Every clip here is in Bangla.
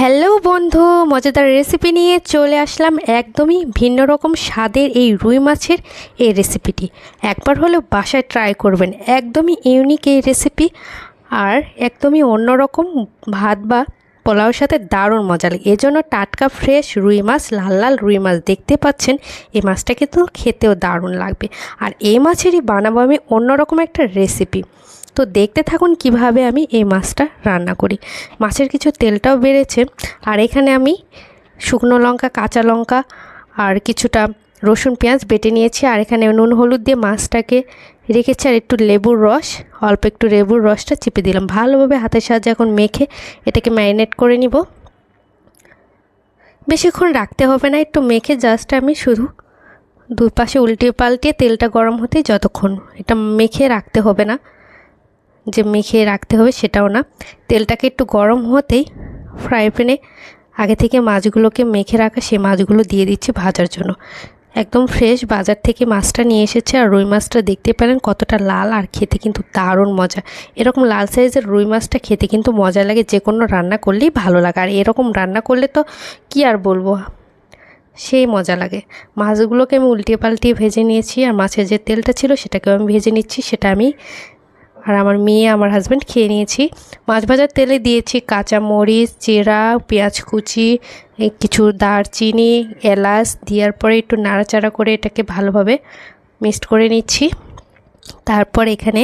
হ্যালো বন্ধু, মজাদার রেসিপি নিয়ে চলে আসলাম একদমই ভিন্ন রকম স্বাদের এই রুই মাছের এই রেসিপিটি একবার হলেও বাসায় ট্রাই করবেন, একদমই ইউনিক এই রেসিপি আর একদমই অন্যরকম ভাত বা পোলাওর সাথে দারুণ মজা লাগে। এজন্য টাটকা ফ্রেশ রুই মাছ, লাল লাল রুই মাছ দেখতে পাচ্ছেন, এই মাছটা কিন্তু খেতেও দারুণ লাগবে। আর এই মাছেরই বানাবো আমি অন্যরকম একটা রেসিপি তো দেখতে থাকুন কীভাবে আমি এই মাছটা রান্না করি। মাছের কিছু তেলটাও বেড়েছে, আর এখানে আমি শুকনো লঙ্কা, কাঁচা লঙ্কা, আর কিছুটা রসুন, পেঁয়াজ বেটে নিয়েছি, আর এখানে নুন, হলুদ দিয়ে মাছটাকে রেখেছি, আর একটু লেবুর রস, অল্প একটু লেবুর রসটা চিপে দিলাম। ভালোভাবে হাতের সাহায্যে এখন মেখে এটাকে ম্যারিনেট করে নিব। বেশিক্ষণ রাখতে হবে না, একটু মেখে জাস্ট আমি শুধু দুপাশে উল্টিয়ে পাল্টিয়ে তেলটা গরম হতেই যতক্ষণ, এটা মেখে রাখতে হবে না। যে মেখে রাখতে হবে সেটাও না। তেলটাকে একটু গরম হতেই ফ্রাই প্যানে আগে থেকে মাছগুলোকে মেখে রাখা সেই মাছগুলো দিয়ে দিচ্ছি ভাজার জন্য। একদম ফ্রেশ বাজার থেকে মাছটা নিয়ে এসেছে আর রুই মাছটা দেখতে পেলেন কতটা লাল আর খেতে কিন্তু দারুণ মজা। এরকম লাল সাইজের রুই মাছটা খেতে কিন্তু মজা লাগে, যে কোনো রান্না করলেই ভালো লাগে। আর এরকম রান্না করলে তো কি আর বলব, সেই মজা লাগে। মাছগুলোকে আমি উল্টিয়ে পাল্টিয়ে ভেজে নিয়েছি আর মাছের যে তেলটা ছিল সেটাকেও আমি ভেজে নিচ্ছি, সেটা আমি আর আমার মেয়ে, আমার হাজব্যান্ড খেয়ে নিয়েছি। মাছ ভাজার তেলে দিয়েছি কাঁচা মরিচ জিরা, পেঁয়াজ কুচি কিছু দারচিনি, এলাচ, দেওয়ার পরে একটু নাড়াচাড়া করে এটাকে ভালোভাবে মিক্সড করে নিচ্ছি। তারপর এখানে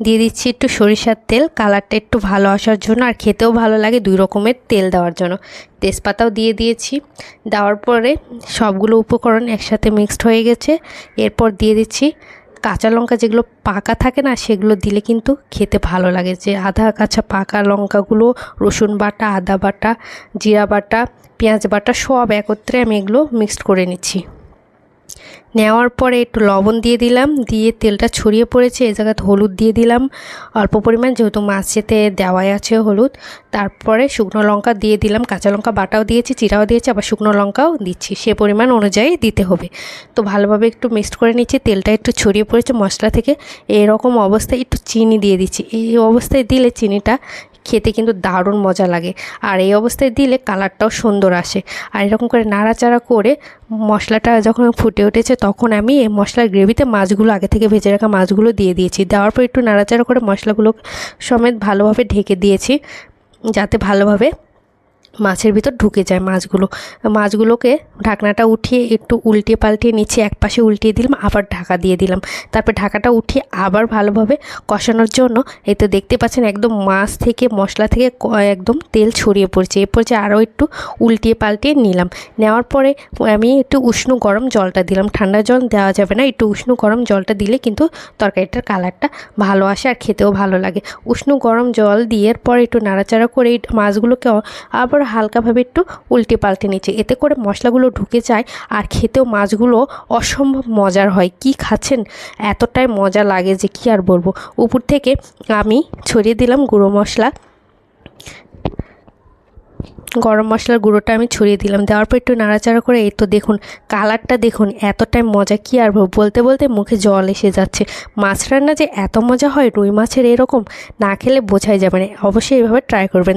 দিয়ে দিচ্ছি একটু সরিষার তেল। কালারটা একটু ভালো আসার জন্য আর খেতেও ভালো লাগে দুই রকমের তেল দেওয়ার জন্য। তেজপাতাও দিয়ে দিয়েছি। দেওয়ার পরে সবগুলো উপকরণ একসাথে মিক্সড হয়ে গেছে। এরপর দিয়ে দিচ্ছি কাঁচা লঙ্কা যেগুলো পাকা থাকে না, সেগুলো দিলে কিন্তু খেতে ভালো লাগে। যে আধা কাঁচা পাকা লঙ্কাগুলো, রসুন বাটা, আদা বাটা, জিরা বাটা, পেঁয়াজ বাটা সব একত্রে আমি এগুলো মিক্সড করে নিচ্ছি। নেওয়ার পরে একটু লবণ দিয়ে দিলাম, দিয়ে তেলটা ছড়িয়ে পড়েছে এই জায়গাতে হলুদ দিয়ে দিলাম। অল্প পরিমাণ যেহেতু মাছেতে দেওয়াই আছে হলুদ, তারপরে শুকনো লঙ্কা দিয়ে দিলাম, কাঁচা লঙ্কা বাটাও দিয়েছি, চিরাও দিয়েছি, আবার শুকনো লঙ্কাও দিচ্ছি, সে পরিমাণ অনুযায়ী দিতে হবে। তো ভালোভাবে একটু মিক্সড করে নিচ্ছি, তেলটা একটু ছড়িয়ে পড়েছে মশলা থেকে, এরকম অবস্থায় একটু চিনি দিয়ে দিচ্ছি। এই অবস্থায় দিলে চিনিটা খেতে কিন্তু দারুণ মজা লাগে। আর এই অবস্থায় দিলে কালারটাও সুন্দর আসে। আর এরকম করে নাড়াচাড়া করে মশলাটা যখন ফুটে উঠেছে তখন আমি এই মশলার গ্রেভিতে মাছগুলো, আগে থেকে ভেজে রাখা মাছগুলো দিয়ে দিয়েছি। দেওয়ার পর একটু নাড়াচাড়া করে মশলাগুলো সমেত ভালোভাবে ঢেকে দিয়েছি, যাতে ভালোভাবে মাছের ভিতর ঢুকে যায় মাছগুলো। মাছগুলোকে ঢাকনাটা উঠিয়ে একটু উল্টিয়ে পাল্টিয়ে নিচে এক পাশে উল্টিয়ে দিলাম, আবার ঢাকা দিয়ে দিলাম। তারপর ঢাকাটা উঠিয়ে আবার ভালোভাবে কষানোর জন্য এই তো দেখতে পাচ্ছেন একদম মাছ থেকে, মশলা থেকে একদম তেল ছড়িয়ে পড়ছে। এরপর যে আরও একটু উল্টিয়ে পাল্টিয়ে নিলাম। নেওয়ার পরে আমি একটু উষ্ণ গরম জলটা দিলাম। ঠান্ডা জল দেওয়া যাবে না, একটু উষ্ণ গরম জলটা দিলে কিন্তু তরকারিটার কালারটা ভালো আসে আর খেতেও ভালো লাগে। উষ্ণ গরম জল দিয়ে পরে একটু নাড়াচাড়া করে মাছগুলোকে আবার হালকাভাবে একটু উল্টে পাল্টে নিচ্ছে। এতে করে মশলাগুলো ঢুকে যায় আর খেতেও মাছগুলো অসম্ভব মজার হয়। কি খাচ্ছেন? এতটাই মজা লাগে যে কি আর বলব? উপর থেকে আমি ছড়িয়ে দিলাম গুঁড়ো মশলা। গরম মশলার গুঁড়োটা আমি ছড়িয়ে দিলাম। দেওয়ার পর একটু নাড়াচাড়া করে এই তো দেখুন, কালারটা দেখুন, এতটাই মজা কি আর বলতে বলতে মুখে জল এসে যাচ্ছে। মাছ রান্না যে এত মজা হয়, রুই মাছের এরকম, না খেলে বোঝাই যাবে না। অবশ্যই এভাবে ট্রাই করবেন।